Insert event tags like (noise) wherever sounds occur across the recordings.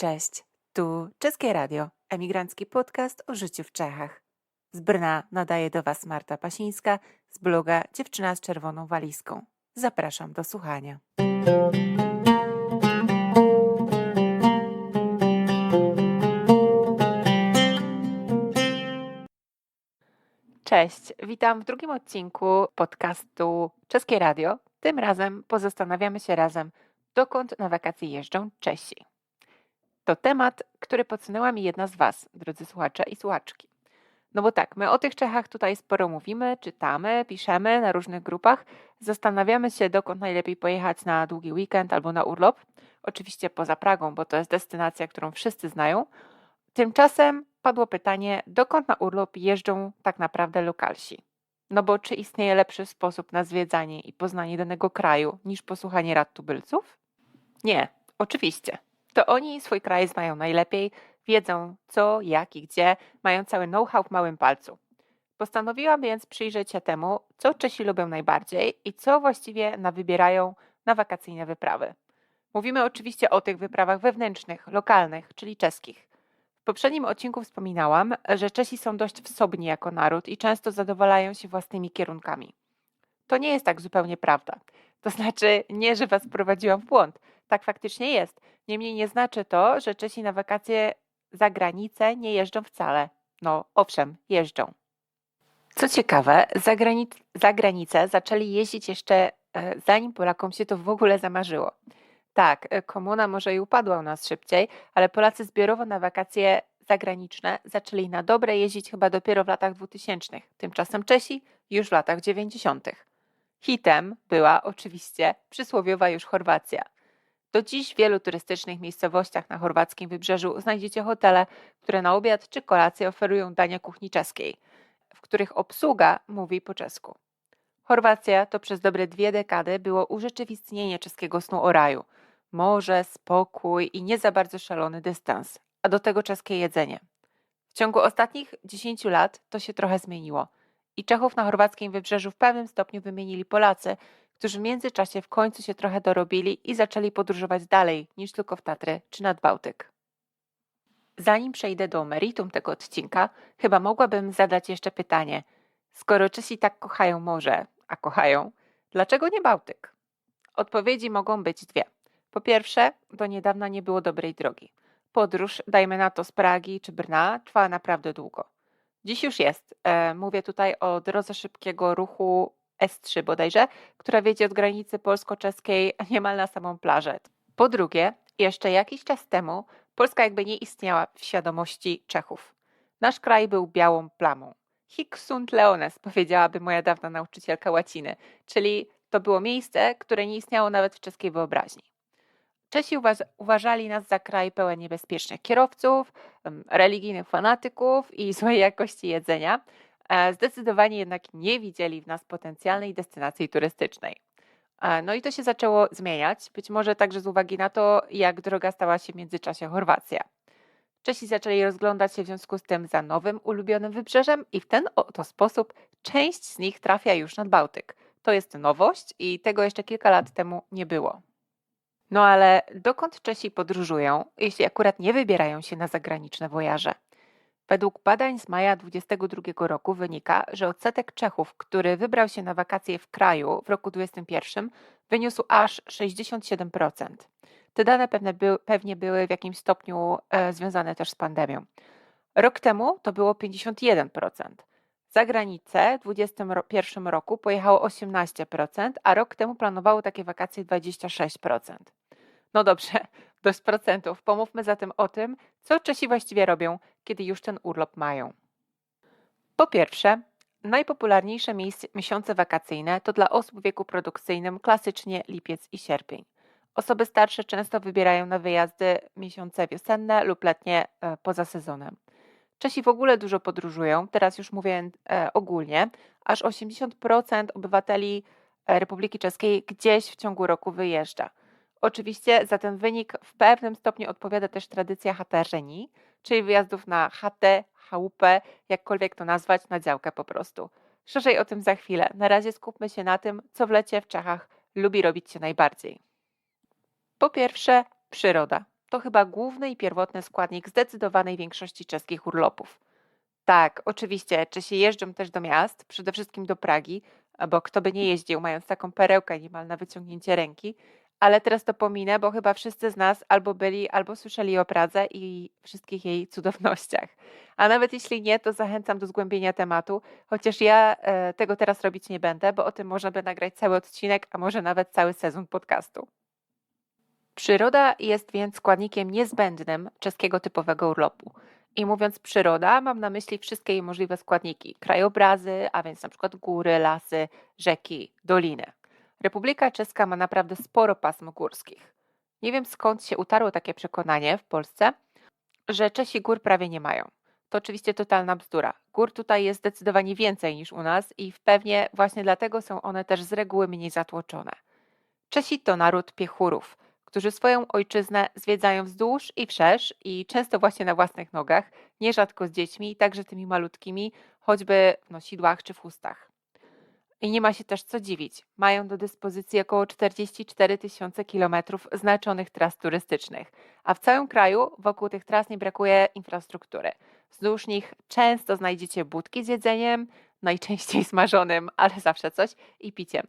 Cześć, tu Czeskie Radio, emigrancki podcast o życiu w Czechach. Z Brna nadaje do Was Marta Pasińska z bloga Dziewczyna z czerwoną walizką. Zapraszam do słuchania. Cześć, witam w drugim odcinku podcastu Czeskie Radio. Tym razem pozastanawiamy się razem, dokąd na wakacje jeżdżą Czesi. To temat, który podsunęła mi jedna z Was, drodzy słuchacze i słuchaczki. No bo tak, my o tych Czechach tutaj sporo mówimy, czytamy, piszemy na różnych grupach, zastanawiamy się, dokąd najlepiej pojechać na długi weekend albo na urlop. Oczywiście poza Pragą, bo to jest destynacja, którą wszyscy znają. Tymczasem padło pytanie, dokąd na urlop jeżdżą tak naprawdę lokalsi. No bo czy istnieje lepszy sposób na zwiedzanie i poznanie danego kraju niż posłuchanie rad tubylców? Nie, oczywiście. To oni swój kraj znają najlepiej, wiedzą co, jak i gdzie, mają cały know-how w małym palcu. Postanowiłam więc przyjrzeć się temu, co Czesi lubią najbardziej i co właściwie na wybierają na wakacyjne wyprawy. Mówimy oczywiście o tych wyprawach wewnętrznych, lokalnych, czyli czeskich. W poprzednim odcinku wspominałam, że Czesi są dość wsobni jako naród i często zadowalają się własnymi kierunkami. To nie jest tak zupełnie prawda. To znaczy, nie, że was prowadziłam w błąd. Tak faktycznie jest. Niemniej nie znaczy to, że Czesi na wakacje za granicę nie jeżdżą wcale. No, owszem, jeżdżą. Co ciekawe, za, granic za granicę zaczęli jeździć jeszcze e, zanim Polakom się to w ogóle zamarzyło. Tak, e, komuna może i upadła u nas szybciej, ale Polacy zbiorowo na wakacje zagraniczne zaczęli na dobre jeździć chyba dopiero w latach 2000. Tymczasem Czesi już w latach 90. Hitem była oczywiście przysłowiowa już Chorwacja. Do dziś w wielu turystycznych miejscowościach na chorwackim wybrzeżu znajdziecie hotele, które na obiad czy kolację oferują dania kuchni czeskiej, w których obsługa mówi po czesku. Chorwacja to przez dobre dwie dekady było urzeczywistnienie czeskiego snu o raju. Morze, spokój i nie za bardzo szalony dystans, a do tego czeskie jedzenie. W ciągu ostatnich 10 lat to się trochę zmieniło i Czechów na chorwackim wybrzeżu w pewnym stopniu wymienili Polacy, którzy w międzyczasie w końcu się trochę dorobili i zaczęli podróżować dalej niż tylko w Tatry czy nad Bałtyk. Zanim przejdę do meritum tego odcinka, chyba mogłabym zadać jeszcze pytanie. Skoro Czesi tak kochają morze, a kochają, dlaczego nie Bałtyk? Odpowiedzi mogą być dwie. Po pierwsze, do niedawna nie było dobrej drogi. Podróż, dajmy na to z Pragi czy Brna, trwała naprawdę długo. Dziś już jest. E, mówię tutaj o drodze szybkiego ruchu S3 bodajże, która wiedzie od granicy polsko-czeskiej (laughs) niemal na samą plażę. Po drugie, jeszcze jakiś czas temu Polska jakby nie istniała w świadomości Czechów. Nasz kraj był białą plamą. Hic sunt leones, (laughs) powiedziałaby moja dawna nauczycielka łaciny, czyli to było miejsce, które nie istniało nawet w czeskiej wyobraźni. Czesi uważali nas za kraj pełen niebezpiecznych kierowców, religijnych fanatyków i (laughs) złej jakości jedzenia, zdecydowanie jednak nie widzieli w nas potencjalnej destynacji turystycznej. E, no i to się zaczęło zmieniać, być może także z uwagi na to, jak droga stała się w międzyczasie Chorwacja. Czesi zaczęli rozglądać się w związku z tym za nowym, ulubionym wybrzeżem i w ten oto sposób część z nich trafia już nad Bałtyk. To jest nowość i tego jeszcze kilka lat temu nie było. No ale dokąd Czesi podróżują, jeśli akurat nie wybierają się na zagraniczne wojaże? Według badań z maja 2022 roku wynika, że odsetek Czechów, który wybrał się na wakacje w kraju w roku 2021 wyniósł aż 67%. Te dane pewne by, pewnie były w jakimś stopniu e, związane też z pandemią. Rok temu to było 51%. Za granicę w 2021 roku pojechało 18%, a rok temu planowało takie wakacje 26%. No dobrze, (laughs) dość procentów. Pomówmy zatem o tym, co Czesi właściwie robią, kiedy już ten urlop mają. Po pierwsze, najpopularniejsze miesiące wakacyjne to dla osób w wieku produkcyjnym klasycznie lipiec i sierpień. Osoby starsze często wybierają na wyjazdy miesiące wiosenne lub letnie e, poza sezonem. Czesi w ogóle dużo podróżują, teraz już mówię e, ogólnie, aż 80% obywateli e, Republiki Czeskiej gdzieś w ciągu roku wyjeżdża. Oczywiście za ten wynik w pewnym stopniu odpowiada też tradycja chaterzeni, czyli wyjazdów na chatę, chałupę, jakkolwiek to nazwać, na działkę po prostu. Szerzej o tym za chwilę. Na razie skupmy się na tym, co w lecie w Czechach lubi robić się najbardziej. Po pierwsze, przyroda. to chyba główny i pierwotny składnik zdecydowanej większości czeskich urlopów. Tak, oczywiście, Czesi jeżdżą też do miast, przede wszystkim do Pragi, bo kto by nie jeździł, mając taką perełkę niemal na wyciągnięcie ręki, ale teraz to pominę, bo chyba wszyscy z nas albo byli, albo słyszeli o Pradze i wszystkich jej cudownościach. A nawet jeśli nie, to zachęcam do zgłębienia tematu, chociaż ja e, tego teraz robić nie będę, bo o tym można by nagrać cały odcinek, a może nawet cały sezon podcastu. Przyroda jest więc składnikiem niezbędnym czeskiego typowego urlopu. I mówiąc przyroda, mam na myśli wszystkie jej możliwe składniki: krajobrazy, a więc na przykład góry, lasy, rzeki, doliny. Republika Czeska ma naprawdę sporo pasm górskich. Nie wiem skąd się utarło takie przekonanie w Polsce, że Czesi gór prawie nie mają. To oczywiście totalna bzdura. Gór tutaj jest zdecydowanie więcej niż u nas i pewnie właśnie dlatego są one też z reguły mniej zatłoczone. Czesi to naród piechurów, którzy swoją ojczyznę zwiedzają wzdłuż i wszerz i często właśnie na własnych nogach, nierzadko z dziećmi, także tymi malutkimi, choćby w nosidłach czy w chustach. I nie ma się też co dziwić. Mają do dyspozycji około 44 tysiące kilometrów znaczonych tras turystycznych, a w całym kraju wokół tych tras nie brakuje infrastruktury. Wzdłuż nich często znajdziecie budki z jedzeniem, najczęściej smażonym, ale zawsze coś, i piciem.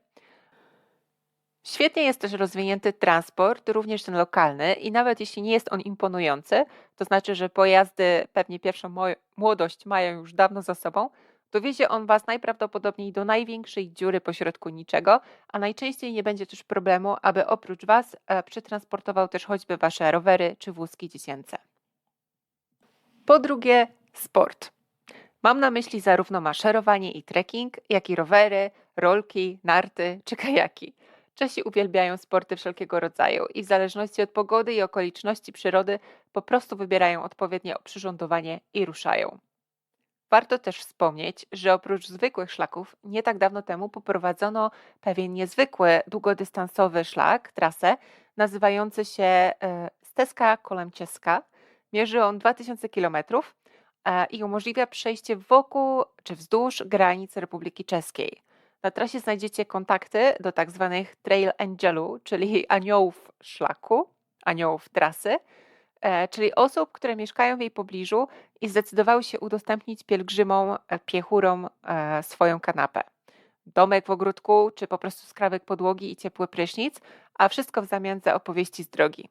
Świetnie jest też rozwinięty transport, również ten lokalny, i nawet jeśli nie jest on imponujący, to znaczy, że pojazdy pewnie pierwszą młodość mają już dawno za sobą, Dowiezie on Was najprawdopodobniej do największej dziury pośrodku niczego, a najczęściej nie będzie też problemu, aby oprócz Was e, przetransportował też choćby Wasze rowery czy wózki dziecięce. Po drugie, sport. Mam na myśli zarówno maszerowanie i trekking, jak i rowery, rolki, narty czy kajaki. Czesi uwielbiają sporty wszelkiego rodzaju i w zależności od pogody i okoliczności przyrody po prostu wybierają odpowiednie oprzyrządowanie i ruszają. Warto też wspomnieć, że oprócz zwykłych szlaków, nie tak dawno temu poprowadzono pewien niezwykły, długodystansowy szlak, trasę, nazywający się e, Steska Kolemcieska. Mierzy on 2000 km e, i umożliwia przejście wokół czy wzdłuż granic Republiki Czeskiej. Na trasie znajdziecie kontakty do tak zwanych Trail Angelu, czyli aniołów szlaku, aniołów trasy, czyli osób, które mieszkają w jej pobliżu i zdecydowały się udostępnić pielgrzymom, e, piechurom e, swoją kanapę. Domek w ogródku, czy po prostu skrawek podłogi i ciepły prysznic, a wszystko w zamian za opowieści z drogi.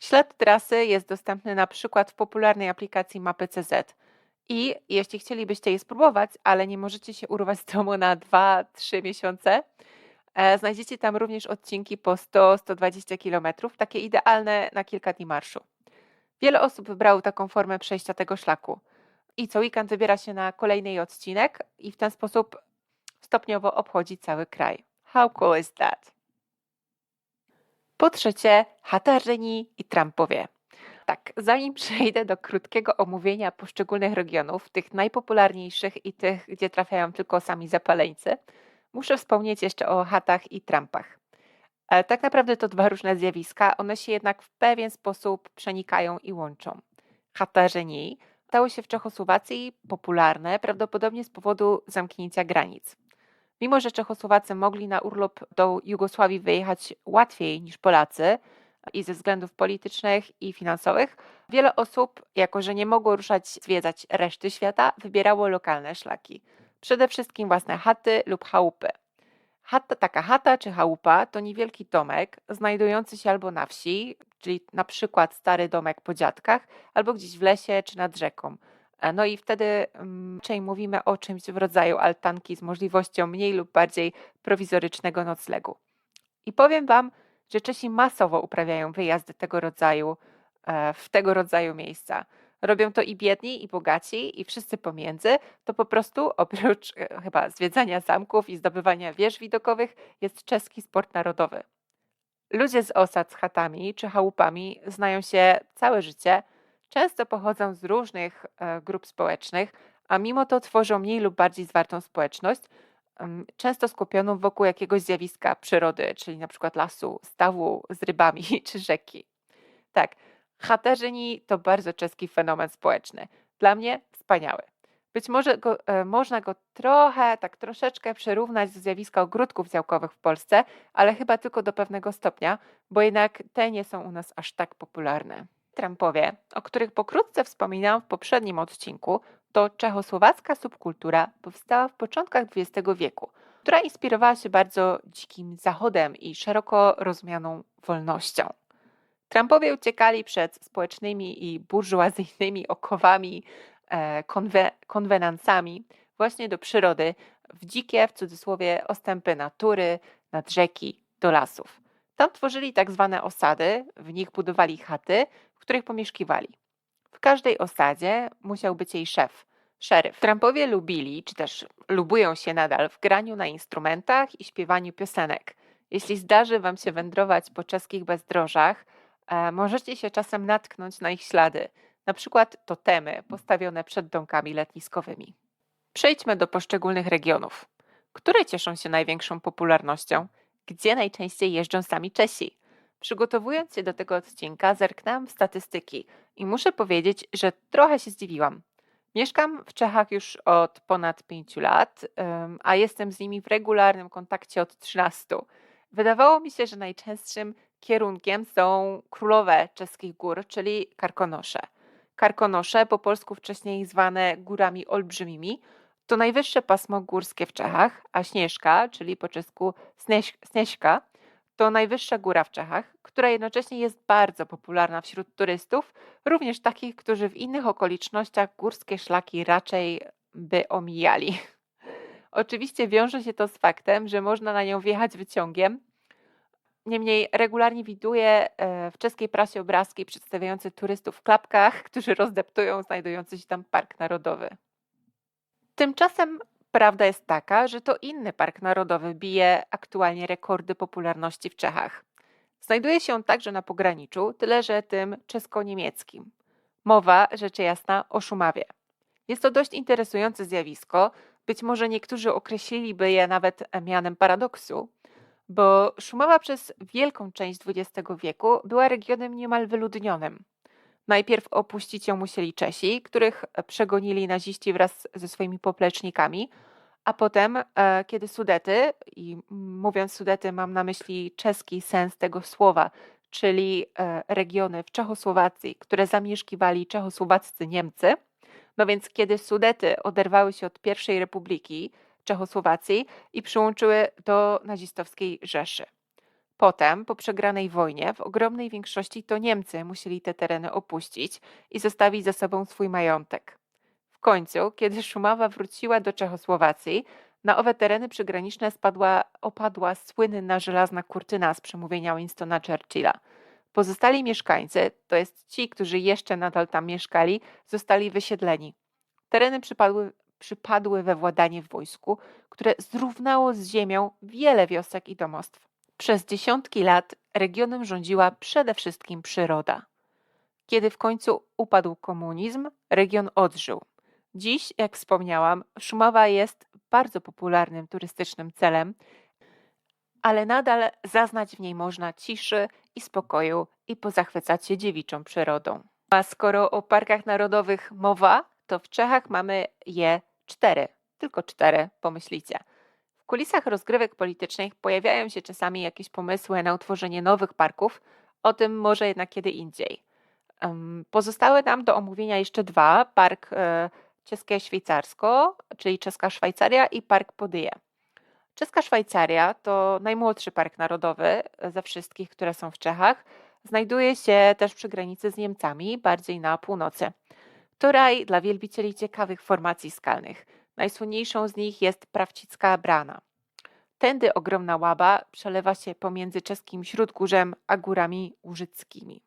Ślad trasy jest dostępny na przykład w popularnej aplikacji Mapy CZ. I jeśli chcielibyście je spróbować, ale nie możecie się urwać z domu na 2-3 miesiące, znajdziecie tam również odcinki po 100-120 km, takie idealne na kilka dni marszu. Wiele osób wybrało taką formę przejścia tego szlaku. I co weekend wybiera się na kolejny odcinek i w ten sposób stopniowo obchodzi cały kraj. How cool is that? Po trzecie, Hatarzeni i Trumpowie. Tak, zanim przejdę do krótkiego omówienia poszczególnych regionów, tych najpopularniejszych i tych, gdzie trafiają tylko sami zapaleńcy, muszę wspomnieć jeszcze o Hatach i Trumpach. E, tak naprawdę to dwa różne zjawiska, one się jednak w pewien sposób przenikają i łączą. Hatarzeni stało się w Czechosłowacji popularne prawdopodobnie z powodu zamknięcia granic. Mimo, że Czechosłowacy mogli na urlop do Jugosławii wyjechać łatwiej niż Polacy i ze względów politycznych i finansowych, wiele osób, jako że nie mogło ruszać zwiedzać reszty świata, wybierało lokalne szlaki. Przede wszystkim własne chaty lub chałupy. Chata, taka chata czy chałupa to niewielki domek znajdujący się albo na wsi, czyli na przykład stary domek po dziadkach, albo gdzieś w lesie czy nad rzeką. E, no i wtedy um, raczej mówimy o czymś w rodzaju altanki z możliwością mniej lub bardziej prowizorycznego noclegu. I powiem Wam, że Czesi masowo uprawiają wyjazdy tego rodzaju e, w tego rodzaju miejsca robią to i biedni, i bogaci, i wszyscy pomiędzy, to po prostu oprócz e, chyba zwiedzania zamków i zdobywania wież widokowych jest czeski sport narodowy. Ludzie z osad z chatami czy chałupami znają się całe życie, często pochodzą z różnych e, grup społecznych, a mimo to tworzą mniej lub bardziej zwartą społeczność, często skupioną wokół jakiegoś zjawiska przyrody, czyli na przykład lasu, stawu z rybami (laughs) czy rzeki. Tak, Chaterzyni to bardzo czeski fenomen społeczny. Dla mnie wspaniały. Być może go, e, można go trochę, tak troszeczkę przyrównać do zjawiska ogródków działkowych w Polsce, ale chyba tylko do pewnego stopnia, bo jednak te nie są u nas aż tak popularne. Trampowie, o których pokrótce wspominałam w poprzednim odcinku, to czechosłowacka subkultura powstała w początkach XX wieku, która inspirowała się bardzo dzikim zachodem i szeroko rozumianą wolnością. Trumpowie uciekali przed społecznymi i burżuazyjnymi okowami, e, konwe, konwenansami właśnie do przyrody, w dzikie, w cudzysłowie, ostępy natury, nad rzeki, do lasów. Tam tworzyli tak zwane osady, w nich budowali chaty, w których pomieszkiwali. W każdej osadzie musiał być jej szef, szeryf. Trumpowie lubili, czy też lubują się nadal w graniu na instrumentach i śpiewaniu piosenek. Jeśli zdarzy Wam się wędrować po czeskich bezdrożach, możecie się czasem natknąć na ich ślady, na przykład totemy postawione przed domkami letniskowymi. Przejdźmy do poszczególnych regionów. Które cieszą się największą popularnością? Gdzie najczęściej jeżdżą sami Czesi? Przygotowując się do tego odcinka, zerknęłam w statystyki i muszę powiedzieć, że trochę się zdziwiłam. Mieszkam w Czechach już od ponad 5 lat, a jestem z nimi w regularnym kontakcie od 13. Wydawało mi się, że najczęstszym kierunkiem są królowe czeskich gór, czyli Karkonosze. Karkonosze, po polsku wcześniej zwane górami olbrzymimi, to najwyższe pasmo górskie w Czechach, a Śnieżka, czyli po czesku Snieżka, to najwyższa góra w Czechach, która jednocześnie jest bardzo popularna wśród turystów, również takich, którzy w innych okolicznościach górskie szlaki raczej by omijali. (laughs) Oczywiście wiąże się to z faktem, że można na nią wjechać wyciągiem. Niemniej regularnie widuję e, w czeskiej prasie obrazki przedstawiające turystów w klapkach, (laughs) którzy rozdeptują znajdujący się tam park narodowy. Tymczasem prawda jest taka, że to inny park narodowy bije aktualnie rekordy popularności w Czechach. Znajduje się on także na pograniczu, tyle że tym czesko-niemieckim. Mowa, rzecz jasna, o Szumawie. Jest to dość interesujące zjawisko, być może niektórzy określiliby je nawet mianem paradoksu, bo Szumawa przez wielką część XX wieku była regionem niemal wyludnionym. Najpierw opuścić ją musieli Czesi, których przegonili naziści wraz ze swoimi poplecznikami, a potem, e, kiedy Sudety, i mówiąc Sudety mam na myśli czeski sens tego słowa, czyli e, regiony w Czechosłowacji, które zamieszkiwali czechosłowaccy Niemcy, no więc kiedy Sudety oderwały się od pierwszej republiki Czechosłowacji i przyłączyły do nazistowskiej Rzeszy. Potem, po przegranej wojnie, w ogromnej większości to Niemcy musieli te tereny opuścić i zostawić za sobą swój majątek. W końcu, kiedy Szumawa wróciła do Czechosłowacji, na owe tereny przygraniczne spadła, opadła słynna żelazna kurtyna z przemówienia Winstona Churchilla. Pozostali mieszkańcy, to jest ci, którzy jeszcze nadal tam mieszkali, zostali wysiedleni. Tereny przypadły, przypadły we władanie w wojsku, które zrównało z ziemią wiele wiosek i domostw. Przez dziesiątki lat regionem rządziła przede wszystkim przyroda. Kiedy w końcu upadł komunizm, region odżył. Dziś, jak wspomniałam, Szumowa jest bardzo popularnym turystycznym celem, ale nadal zaznać w niej można ciszy i spokoju i pozachwycać się dziewiczą przyrodą. A skoro o parkach narodowych mowa, to w Czechach mamy je cztery, tylko cztery, pomyślicie. W kulisach rozgrywek politycznych pojawiają się czasami jakieś pomysły na utworzenie nowych parków, o tym może jednak kiedy indziej. Pozostały nam do omówienia jeszcze dwa: park e, Czeskie Szwajcarsko, czyli Czeska Szwajcaria i Park Podyje. Czeska Szwajcaria to najmłodszy park narodowy ze wszystkich, które są w Czechach. Znajduje się też przy granicy z Niemcami, bardziej na północy. To raj dla wielbicieli ciekawych formacji skalnych. Najsłynniejszą z nich jest Prawcicka Brana. Tędy ogromna łaba przelewa się pomiędzy czeskim Śródgórzem a górami łużyckimi.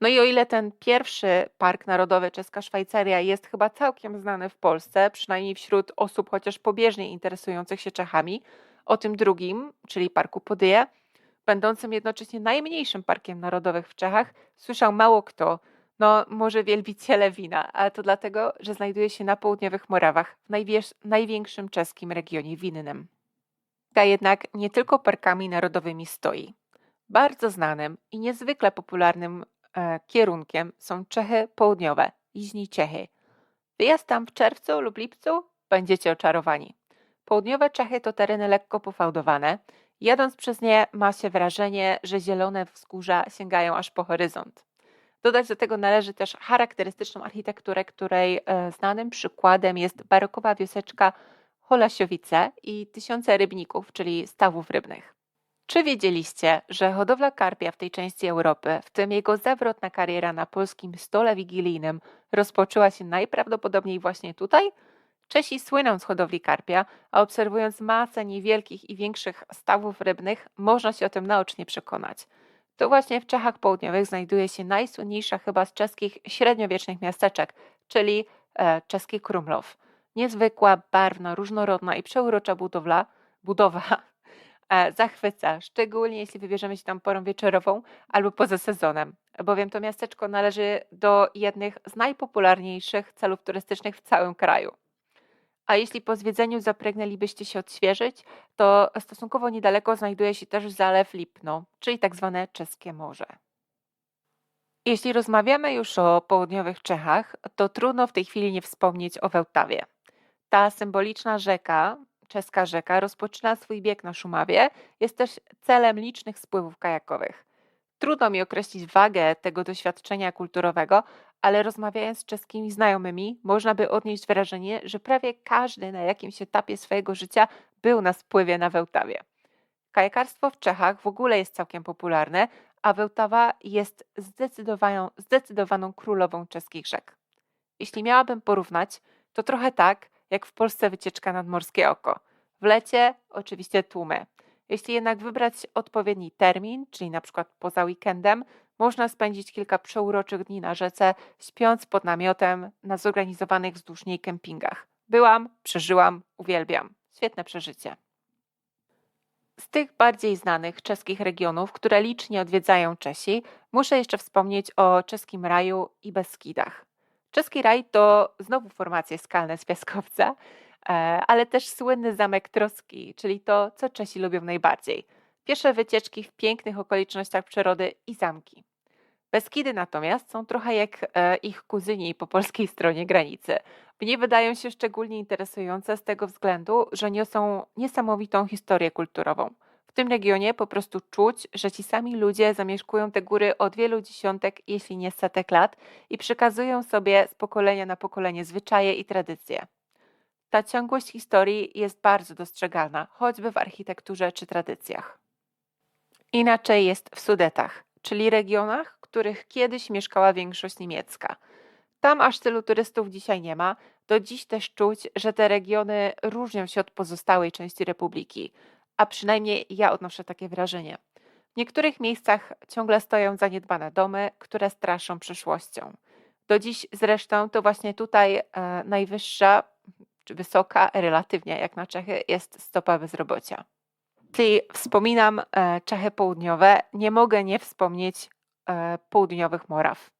No i o ile ten pierwszy Park Narodowy Czeska Szwajcaria jest chyba całkiem znany w Polsce, przynajmniej wśród osób chociaż pobieżnie interesujących się Czechami, o tym drugim, czyli Parku Podyje, będącym jednocześnie najmniejszym parkiem narodowym w Czechach, słyszał mało kto, no może wielbiciele wina, ale to dlatego, że znajduje się na południowych Morawach, w największym czeskim regionie winnym. Ta jednak nie tylko parkami narodowymi stoi. Bardzo znanym i niezwykle popularnym E, kierunkiem są Czechy Południowe, Jižní Czechy. Wyjazd tam w czerwcu lub lipcu będziecie oczarowani. Południowe Czechy to tereny lekko pofałdowane. Jadąc przez nie ma się wrażenie, że zielone wzgórza sięgają aż po horyzont. Dodać do tego należy też charakterystyczną architekturę, której e, znanym przykładem jest barokowa wioseczka Holasiowice i tysiące rybników, czyli stawów rybnych. Czy wiedzieliście, że hodowla karpia w tej części Europy, w tym jego zawrotna kariera na polskim stole wigilijnym, rozpoczęła się najprawdopodobniej właśnie tutaj? Czesi słyną z hodowli karpia, a obserwując masę niewielkich i większych stawów rybnych, można się o tym naocznie przekonać. To właśnie w Czechach Południowych znajduje się najsłynniejsza chyba z czeskich średniowiecznych miasteczek, czyli e, czeski Krumlov. Niezwykła, barwna, różnorodna i przeurocza budowla, budowa e, zachwyca, szczególnie jeśli wybierzemy się tam porą wieczorową albo poza sezonem, bowiem to miasteczko należy do jednych z najpopularniejszych celów turystycznych w całym kraju. A jeśli po zwiedzeniu zapragnęlibyście się odświeżyć, to stosunkowo niedaleko znajduje się też Zalew Lipno, czyli tak zwane czeskie morze. Jeśli rozmawiamy już o południowych Czechach, to trudno w tej chwili nie wspomnieć o Wełtawie. Ta symboliczna rzeka, czeska rzeka, rozpoczyna swój bieg na Szumawie, jest też celem licznych spływów kajakowych. Trudno mi określić wagę tego doświadczenia kulturowego, ale rozmawiając z czeskimi znajomymi, można by odnieść wrażenie, że prawie każdy na jakimś etapie swojego życia był na spływie na Wełtawie. Kajakarstwo w Czechach w ogóle jest całkiem popularne, a Wełtawa jest zdecydowaną, zdecydowaną królową czeskich rzek. Jeśli miałabym porównać, to trochę tak, jak w Polsce wycieczka nad Morskie Oko. W lecie oczywiście tłumy. Jeśli jednak wybrać odpowiedni termin, czyli na przykład poza weekendem, można spędzić kilka przeuroczych dni na rzece, śpiąc pod namiotem na zorganizowanych wzdłuż niej kempingach. Byłam, przeżyłam, uwielbiam. Świetne przeżycie. Z tych bardziej znanych czeskich regionów, które licznie odwiedzają Czesi, muszę jeszcze wspomnieć o czeskim raju i Beskidach. Czeski raj to znowu formacje skalne z piaskowca, ale też słynny zamek Troski, czyli to, co Czesi lubią najbardziej. Pierwsze wycieczki w pięknych okolicznościach przyrody i zamki. Beskidy natomiast są trochę jak e, ich kuzyni po polskiej stronie granicy. Mnie wydają się szczególnie interesujące z tego względu, że niosą niesamowitą historię kulturową. W tym regionie po prostu czuć, że ci sami ludzie zamieszkują te góry od wielu dziesiątek, jeśli nie setek lat i przekazują sobie z pokolenia na pokolenie zwyczaje i tradycje. Ta ciągłość historii jest bardzo dostrzegalna, choćby w architekturze czy tradycjach. Inaczej jest w Sudetach, czyli regionach, w których kiedyś mieszkała większość niemiecka. Tam aż tylu turystów dzisiaj nie ma. Do dziś też czuć, że te regiony różnią się od pozostałej części republiki a przynajmniej ja odnoszę takie wrażenie. W niektórych miejscach ciągle stoją zaniedbane domy, które straszą przyszłością. Do dziś zresztą to właśnie tutaj e, najwyższa, wysoka, relatywnie jak na Czechy, jest stopa bezrobocia. Jeśli wspominam e, Czechy południowe, nie mogę nie wspomnieć e, południowych Moraw.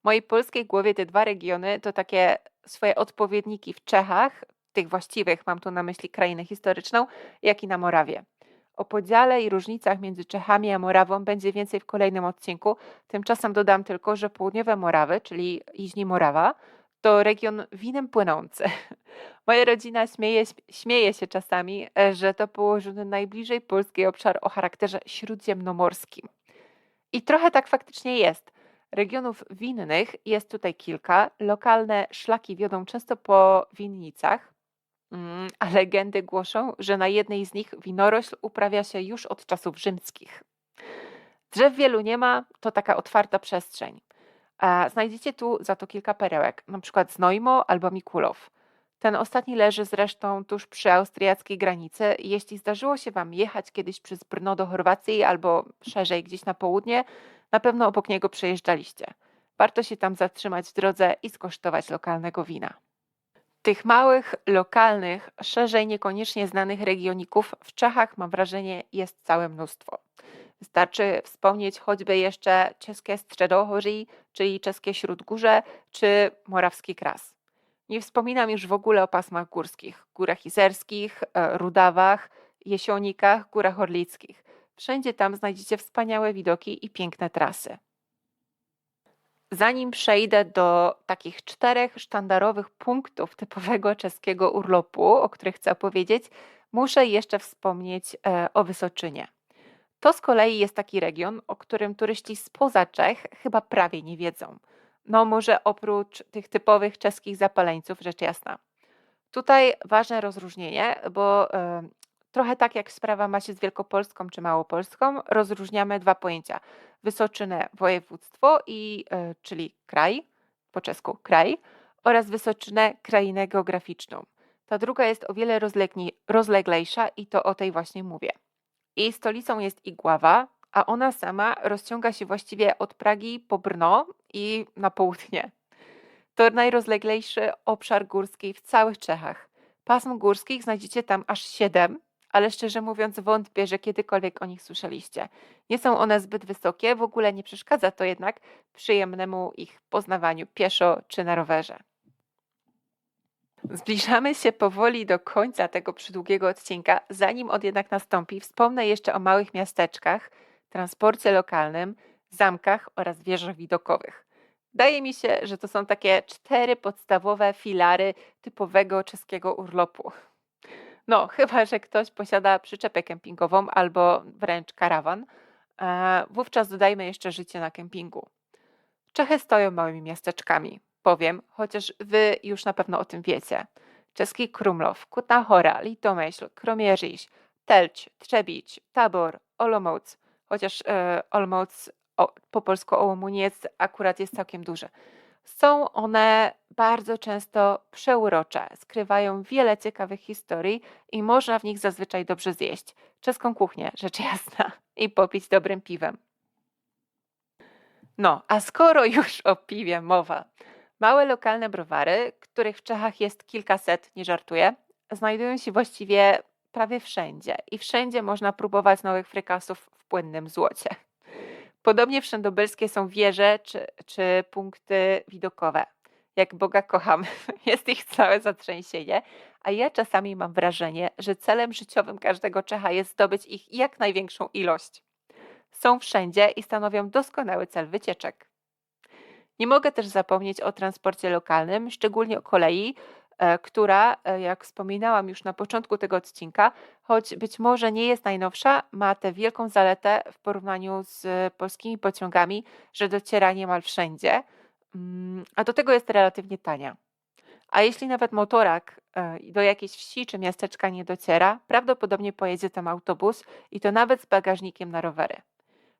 W mojej polskiej głowie te dwa regiony to takie swoje odpowiedniki w Czechach, tych właściwych, mam tu na myśli krainę historyczną, jak i na Morawie. O podziale i różnicach między Czechami a Morawą będzie więcej w kolejnym odcinku. Tymczasem dodam tylko, że południowe Morawy, czyli Iźni Morawa, to region winem płynący. (laughs) Moja rodzina śmieje, śmieje się czasami, e, że to położony najbliżej polski obszar o charakterze śródziemnomorskim. I trochę tak faktycznie jest. Regionów winnych jest tutaj kilka. Lokalne szlaki wiodą często po winnicach, Mm, a legendy głoszą, że na jednej z nich winorośl uprawia się już od czasów rzymskich. Drzew wielu nie ma, to taka otwarta przestrzeń. Znajdziecie tu za to kilka perełek, na przykład Znojmo albo Mikulow. Ten ostatni leży zresztą tuż przy austriackiej granicy. Jeśli zdarzyło się Wam jechać kiedyś przez Brno do Chorwacji albo szerzej gdzieś na południe, na pewno obok niego przejeżdżaliście. Warto się tam zatrzymać w drodze i skosztować lokalnego wina. Tych małych, lokalnych, szerzej niekoniecznie znanych regioników w Czechach mam wrażenie jest całe mnóstwo. Wystarczy wspomnieć choćby jeszcze czeskie Strzedohoří, czyli czeskie Śródgórze, czy Morawski Kras. Nie wspominam już w ogóle o pasmach górskich, górach izerskich, e, Rudawach, Jesionikach, górach orlickich. Wszędzie tam znajdziecie wspaniałe widoki i piękne trasy. Zanim przejdę do takich czterech sztandarowych punktów typowego czeskiego urlopu, o których chcę opowiedzieć, muszę jeszcze wspomnieć e, o Wysoczynie. To z kolei jest taki region, o którym turyści spoza Czech chyba prawie nie wiedzą. No może oprócz tych typowych czeskich zapaleńców, rzecz jasna. Tutaj ważne rozróżnienie, bo e, trochę tak jak sprawa ma się z Wielkopolską czy Małopolską, rozróżniamy dwa pojęcia. Wysoczynę województwo, i, e, czyli kraj, po czesku kraj, oraz wysoczynę krainę geograficzną. Ta druga jest o wiele rozleglejsza i to o tej właśnie mówię. Jej stolicą jest Igława, a ona sama rozciąga się właściwie od Pragi po Brno i na południe. To najrozleglejszy obszar górski w całych Czechach. Pasm górskich znajdziecie tam aż siedem, ale szczerze mówiąc wątpię, że kiedykolwiek o nich słyszeliście. Nie są one zbyt wysokie, w ogóle nie przeszkadza to jednak przyjemnemu ich poznawaniu pieszo czy na rowerze. Zbliżamy się powoli do końca tego przydługiego odcinka. Zanim on jednak nastąpi, wspomnę jeszcze o małych miasteczkach, transporcie lokalnym, zamkach oraz wieżach widokowych. Wydaje mi się, że to są takie cztery podstawowe filary typowego czeskiego urlopu. No, chyba że ktoś posiada przyczepę kempingową albo wręcz karawan, wówczas dodajmy jeszcze życie na kempingu. Czechy stoją małymi miasteczkami powiem, chociaż wy już na pewno o tym wiecie. Czeski Krumlow, Kutna Hora, Litomyśl, Kromierzyś, Telć, Trzebić, Tabor, Olomouc, chociaż e, Olomouc o, po polsku Ołomuniec akurat jest całkiem duży. Są one bardzo często przeurocze, skrywają wiele ciekawych historii i można w nich zazwyczaj dobrze zjeść. Czeską kuchnię, rzecz jasna, i popić dobrym piwem. No, a skoro już o piwie mowa, Małe lokalne browary, których w Czechach jest kilkaset, nie żartuję, znajdują się właściwie prawie wszędzie i wszędzie można próbować nowych frykasów w płynnym złocie. Podobnie wszędobylskie są wieże czy, czy punkty widokowe. Jak Boga kocham, (laughs) jest ich całe zatrzęsienie, a ja czasami mam wrażenie, że celem życiowym każdego Czecha jest zdobyć ich jak największą ilość. Są wszędzie i stanowią doskonały cel wycieczek. Nie mogę też zapomnieć o transporcie lokalnym, szczególnie o kolei, e, która, e, jak wspominałam już na początku tego odcinka, choć być może nie jest najnowsza, ma tę wielką zaletę w porównaniu z polskimi pociągami, że dociera niemal wszędzie, mm, a do tego jest relatywnie tania. A jeśli nawet motorak e, do jakiejś wsi czy miasteczka nie dociera, prawdopodobnie pojedzie tam autobus i to nawet z bagażnikiem na rowery.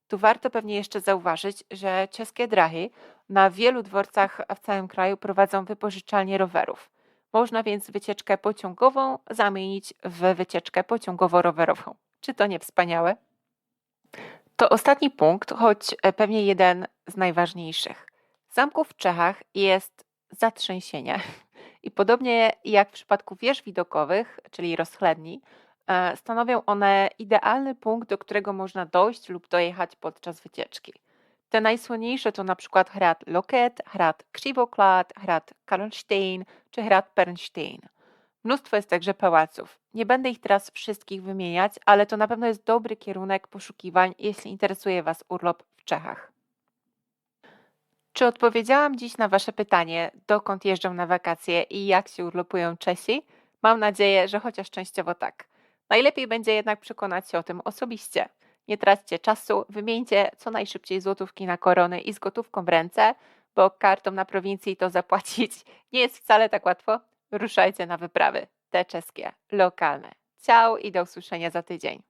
Tu warto pewnie jeszcze zauważyć, że czeskie drahy na wielu dworcach w całym kraju prowadzą wypożyczalnie rowerów. Można więc wycieczkę pociągową zamienić w wycieczkę pociągowo-rowerową. Czy to nie wspaniałe? To ostatni punkt, choć pewnie jeden z najważniejszych. Zamków w Czechach jest zatrzęsienie. (laughs) I podobnie jak w przypadku wież widokowych, czyli rozchledni, E, stanowią one idealny punkt, do którego można dojść lub dojechać podczas wycieczki. Te najsłynniejsze to na przykład hrad Loket, hrad Krzywoklad, hrad Karlstein czy hrad Bernstein. Mnóstwo jest także pałaców. Nie będę ich teraz wszystkich wymieniać, ale to na pewno jest dobry kierunek poszukiwań, jeśli interesuje Was urlop w Czechach. Czy odpowiedziałam dziś na Wasze pytanie, dokąd jeżdżą na wakacje i jak się urlopują Czesi? Mam nadzieję, że chociaż częściowo tak. Najlepiej będzie jednak przekonać się o tym osobiście. Nie traćcie czasu, wymieńcie co najszybciej złotówki na korony i z gotówką w ręce, bo kartą na prowincji to zapłacić (laughs) nie jest wcale tak łatwo. Ruszajcie na wyprawy, te czeskie, lokalne. Ciao i do usłyszenia za tydzień.